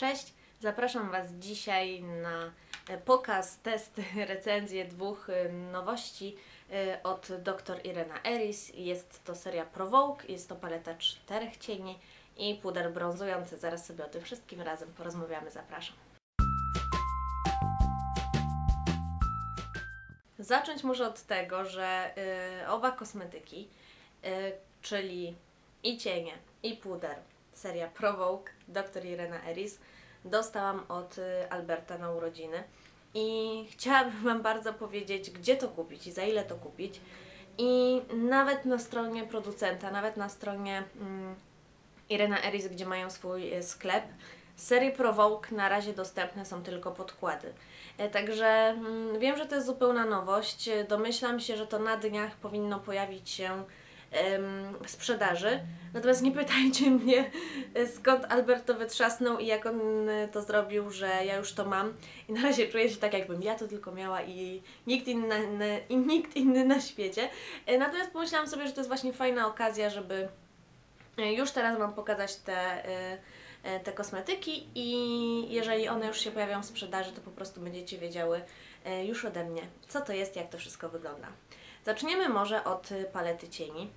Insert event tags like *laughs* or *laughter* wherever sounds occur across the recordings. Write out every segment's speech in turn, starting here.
Cześć, zapraszam Was dzisiaj na e, pokaz, test, *laughs* recenzję dwóch e, nowości e, od dr Irena Eris. Jest to seria Provoke, jest to paleta czterech cieni i puder brązujący. Zaraz sobie o tym wszystkim razem porozmawiamy, zapraszam. Zacząć może od tego, że oba kosmetyki, czyli i cienie, i puder, seria Provoke, dr Irena Eris, dostałam od y, Alberta na urodziny. I chciałabym Wam bardzo powiedzieć, gdzie to kupić i za ile to kupić. I nawet na stronie producenta, nawet na stronie mm, Irena Eris, gdzie mają swój y, sklep, serii Provoke na razie dostępne są tylko podkłady. E, Także mm, wiem, że to jest zupełna nowość. E, Domyślam się, że to na dniach powinno pojawić się sprzedaży. Natomiast nie pytajcie *laughs* mnie, e, skąd Albert to wytrzasnął i jak on e, to zrobił, że ja już to mam. I na razie czuję się tak, jakbym ja to tylko miała i nikt inny, i nikt inny na świecie. E, Natomiast pomyślałam sobie, że to jest właśnie fajna okazja, żeby już teraz Wam pokazać te, te kosmetyki i jeżeli one już się pojawią w sprzedaży, to po prostu będziecie wiedziały już ode mnie, co to jest, jak to wszystko wygląda. Zaczniemy może od e, palety cieni.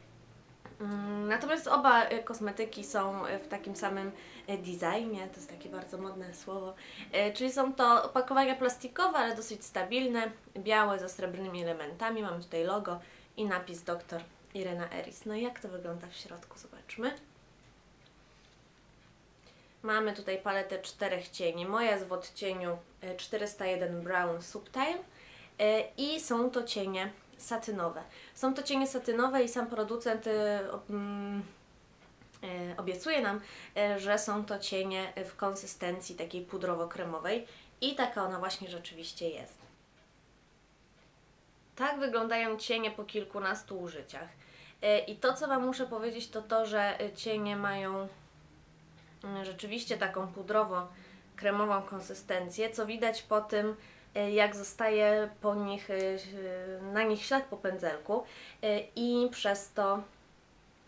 Mm, Natomiast oba e, kosmetyki są e, w takim samym designie, to jest takie bardzo modne słowo, czyli są to opakowania plastikowe, ale dosyć stabilne, białe ze srebrnymi elementami, mamy tutaj logo i napis dr Irena Eris. No i jak to wygląda w środku, zobaczmy. Mamy tutaj paletę czterech cieni. Moja jest w odcieniu e, 401 Brown Subtile i są to cienie satynowe. Są to cienie satynowe i sam producent ob- mm, e, obiecuje nam, e, że są to cienie w konsystencji takiej pudrowo-kremowej i taka ona właśnie rzeczywiście jest. Tak wyglądają cienie po kilkunastu użyciach. I to, co Wam muszę powiedzieć, to to, że cienie mają rzeczywiście taką pudrowo-kremową konsystencję, co widać po tym, jak zostaje po nich, e, na nich ślad po pędzelku e, i przez to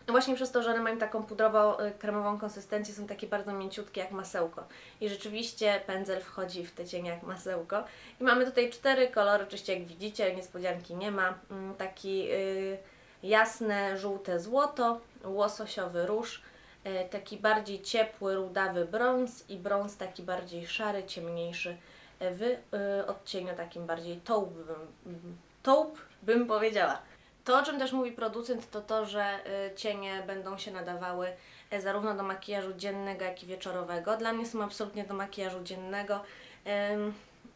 Właśnie przez to, że one mają taką pudrowo-kremową konsystencję, są takie bardzo mięciutkie jak masełko. I rzeczywiście pędzel wchodzi w te cienie jak masełko. I mamy tutaj cztery kolory, oczywiście jak widzicie, niespodzianki nie ma. Mm, Taki y, jasne, żółte złoto, łososiowy róż, y, taki bardziej ciepły, rudawy brąz i brąz taki bardziej szary, ciemniejszy w y, odcieniu takim bardziej taupe, bym, taupe bym powiedziała. To, o czym też mówi producent, to to, że y, cienie będą się nadawały e, zarówno do makijażu dziennego, jak i wieczorowego. Dla mnie są absolutnie do makijażu dziennego.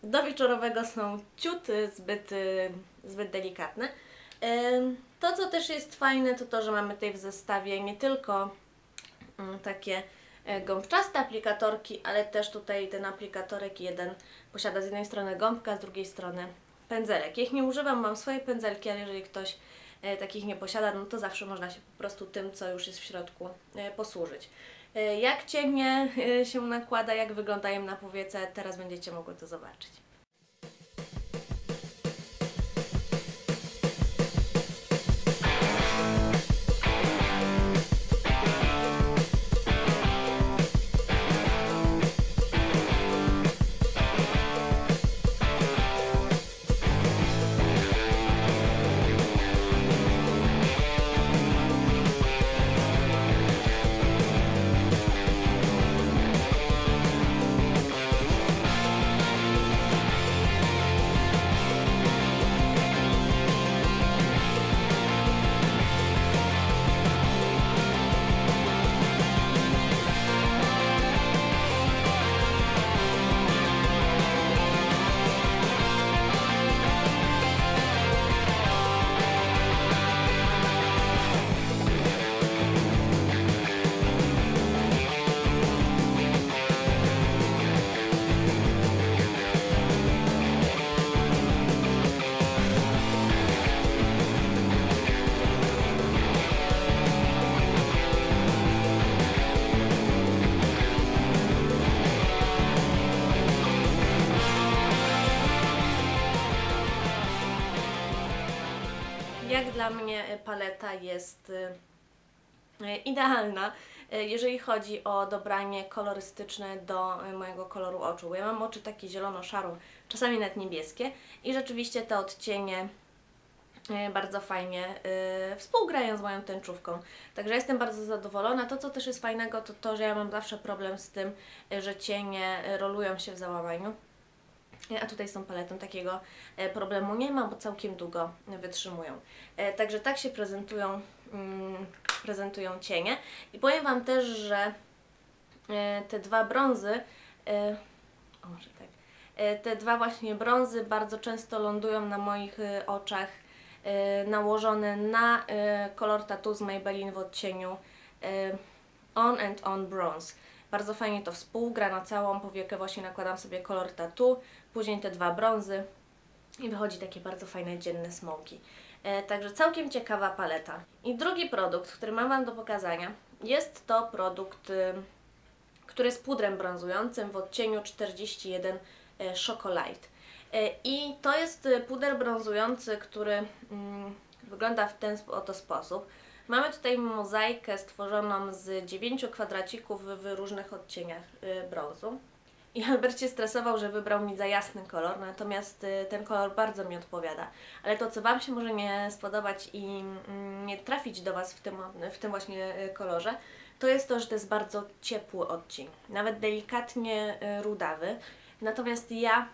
Do wieczorowego są ciut zbyt, y, zbyt delikatne. To, co też jest fajne, to to, że mamy tutaj w zestawie nie tylko mm, takie gąbczaste aplikatorki, ale też tutaj ten aplikatorek jeden posiada z jednej strony gąbka, z drugiej strony pędzelek. Ja ich nie używam, mam swoje pędzelki, ale jeżeli ktoś e, takich nie posiada, no to zawsze można się po prostu tym, co już jest w środku, e, posłużyć. E, jak cienie e, się nakłada, jak wyglądają na powiece, teraz będziecie mogły to zobaczyć. Jak dla mnie e, paleta jest e, idealna. e, jeżeli chodzi o dobranie kolorystyczne do mojego koloru oczu. Bo ja mam oczy takie zielono-szaro, czasami nawet niebieskie i rzeczywiście te odcienie bardzo fajnie y, współgrają z moją tęczówką. Także jestem bardzo zadowolona. To, co też jest fajnego, to to, że ja mam zawsze problem z tym, że cienie rolują się w załamaniu. A tutaj z tą paletą takiego e, problemu nie ma, bo całkiem długo wytrzymują. E, także tak się prezentują, mm, prezentują cienie. I powiem Wam też, że e, te dwa brązy, o może tak, te dwa właśnie brązy bardzo często lądują na moich oczach nałożone na kolor tattoo z Maybelline w odcieniu On and On Bronze. Bardzo fajnie to współgra na całą powiekę, właśnie nakładam sobie kolor tattoo, później te dwa brązy i wychodzi takie bardzo fajne dzienne smoki. E, także całkiem ciekawa paleta. I drugi produkt, który mam Wam do pokazania, jest to produkt, y, który jest pudrem brązującym w odcieniu 41 e. E, I to jest y, puder brązujący, który mm, wygląda w ten oto sposób. Mamy tutaj mozaikę stworzoną z dziewięciu kwadracików w różnych odcieniach y, brązu. I Albert się stresował, że wybrał mi za jasny kolor, natomiast y, ten kolor bardzo mi odpowiada. Ale to, co Wam się może nie spodobać i mm, nie trafić do Was w tym, w tym właśnie y, kolorze, to jest to, że to jest bardzo ciepły odcień, nawet delikatnie rudawy. Natomiast ja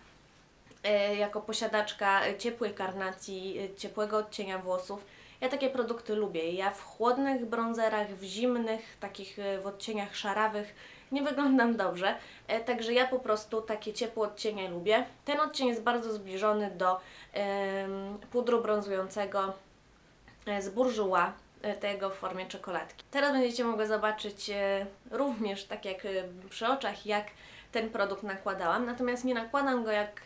jako posiadaczka ciepłej karnacji, ciepłego odcienia włosów, ja takie produkty lubię. Ja w chłodnych bronzerach, w zimnych, takich e, w odcieniach szarawych nie wyglądam dobrze, e, także ja po prostu takie ciepłe odcienie lubię. Ten odcień jest bardzo zbliżony do pudru brązującego e, z Bourjois, tego w formie czekoladki. Teraz będziecie mogły zobaczyć również, tak jak przy oczach, jak ten produkt nakładałam, natomiast nie nakładam go jak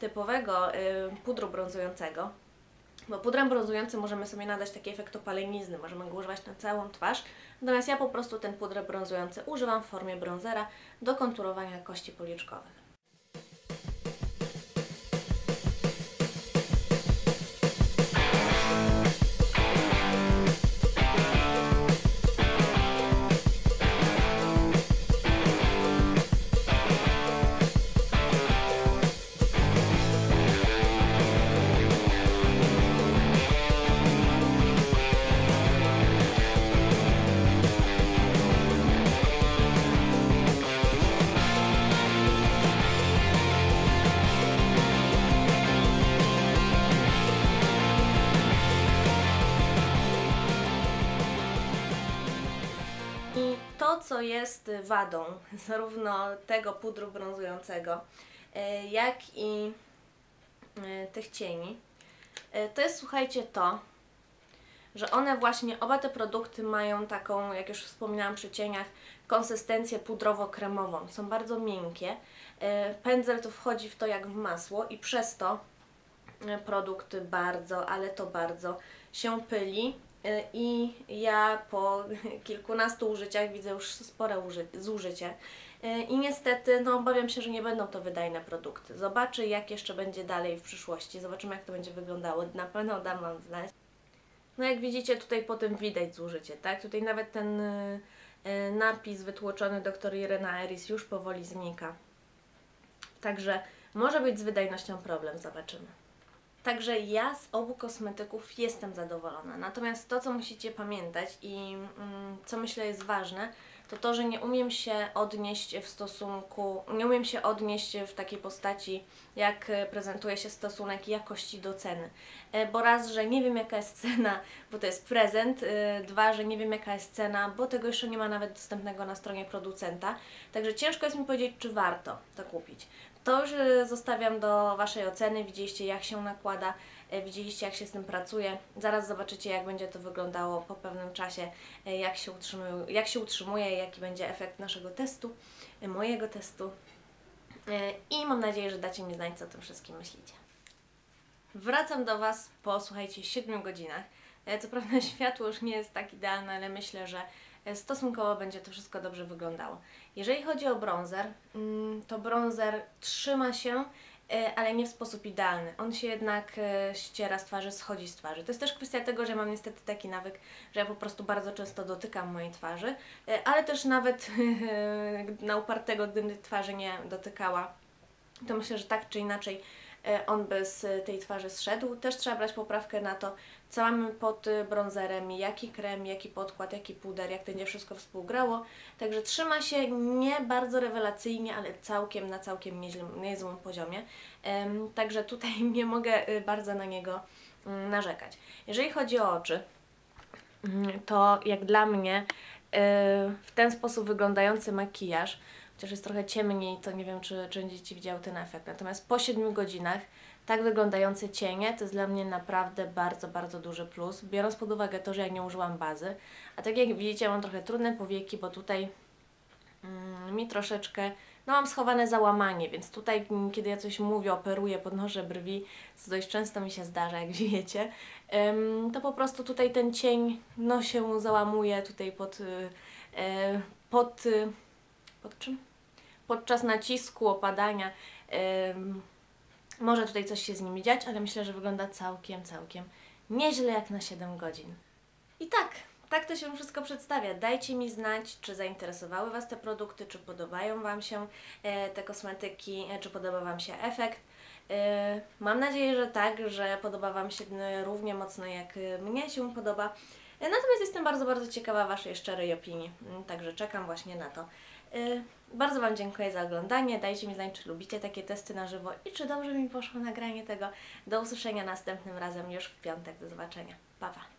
typowego pudru brązującego, bo pudrem brązującym możemy sobie nadać taki efekt opalenizny, możemy go używać na całą twarz, natomiast ja po prostu ten puder brązujący używam w formie bronzera do konturowania kości policzkowych. Co jest wadą zarówno tego pudru brązującego, e, jak i e, tych cieni, e, to jest słuchajcie to, że one właśnie, oba te produkty mają taką, jak już wspominałam przy cieniach, konsystencję pudrowo-kremową. Są bardzo miękkie. Pędzel to wchodzi w to jak w masło i przez to produkt bardzo, ale to bardzo się pyli i ja po kilkunastu użyciach widzę już spore zużycie. E, I niestety, no obawiam się, że nie będą to wydajne produkty. Zobaczę, jak jeszcze będzie dalej w przyszłości. Zobaczymy, jak to będzie wyglądało. Na pewno dam Wam znać. No jak widzicie, tutaj potem widać zużycie, tak? Tutaj nawet ten y, napis wytłoczony dr Irena Eris już powoli znika. Także może być z wydajnością problem, zobaczymy. Także ja z obu kosmetyków jestem zadowolona. Natomiast to, co musicie pamiętać i mm, co myślę jest ważne, to to, że nie umiem się odnieść w stosunku, nie umiem się odnieść w takiej postaci, jak prezentuje się stosunek jakości do ceny. E, bo raz, że nie wiem jaka jest cena, bo to jest prezent, e, dwa, że nie wiem jaka jest cena, bo tego jeszcze nie ma nawet dostępnego na stronie producenta. Także ciężko jest mi powiedzieć, czy warto to kupić. To już e, zostawiam do Waszej oceny. Widzieliście jak się nakłada, e, widzieliście jak się z tym pracuje. Zaraz zobaczycie jak będzie to wyglądało po pewnym czasie, e, jak się utrzymuje, jak się utrzymuje jaki będzie efekt naszego testu, mojego testu. I mam nadzieję, że dacie mi znać, co o tym wszystkim myślicie. Wracam do Was po, słuchajcie, 7 godzinach. Co prawda *laughs* światło już nie jest tak idealne, ale myślę, że stosunkowo będzie to wszystko dobrze wyglądało. Jeżeli chodzi o bronzer, mm, to bronzer trzyma się e, ale nie w sposób idealny. On się jednak e, ściera z twarzy, schodzi z twarzy. To jest też kwestia tego, że mam niestety taki nawyk, że ja po prostu bardzo często dotykam mojej twarzy, e, ale też nawet *laughs* na upartego, gdybym twarzy nie dotykała, to myślę, że tak czy inaczej e, on by z tej twarzy zszedł. Też trzeba brać poprawkę na to, co mamy pod y, bronzerem, jaki krem, jaki podkład, jaki puder, jak będzie wszystko współgrało. Także trzyma się nie bardzo rewelacyjnie, ale całkiem na całkiem niezłym, niezłym poziomie. Także tutaj *laughs* nie mogę bardzo na niego mm, narzekać. Jeżeli chodzi o oczy, mm, to jak dla mnie w ten sposób wyglądający makijaż, chociaż jest trochę ciemniej, to nie wiem, czy, czy będziecie widziały ten efekt. Natomiast po 7 godzinach tak wyglądające cienie to jest dla mnie naprawdę bardzo, bardzo duży plus, biorąc pod uwagę to, że ja nie użyłam bazy. A tak jak widzicie, mam trochę trudne powieki, bo tutaj mm, mi troszeczkę, no mam schowane załamanie, więc tutaj, mm, kiedy ja coś mówię, operuję, podnoszę brwi, co dość często mi się zdarza, jak *laughs* wiecie, to po prostu tutaj ten cień, no się załamuje tutaj pod, y, e, pod, y, pod czym? Podczas nacisku, opadania. może tutaj coś się z nimi dziać, ale myślę, że wygląda całkiem, całkiem nieźle jak na 7 godzin. I tak, tak to się wszystko przedstawia. Dajcie mi znać, czy zainteresowały Was te produkty, czy podobają Wam się e, te kosmetyki, e, czy podoba Wam się efekt. E, mam nadzieję, że tak, że podoba Wam się równie mocno jak mnie się podoba. E, Natomiast jestem bardzo, bardzo ciekawa Waszej szczerej opinii, Mm, także czekam właśnie na to. E, Bardzo Wam dziękuję za oglądanie. Dajcie mi znać, czy lubicie takie testy na żywo i czy dobrze mi poszło nagranie tego. Do usłyszenia następnym razem już w piątek. Do zobaczenia. Pa, pa.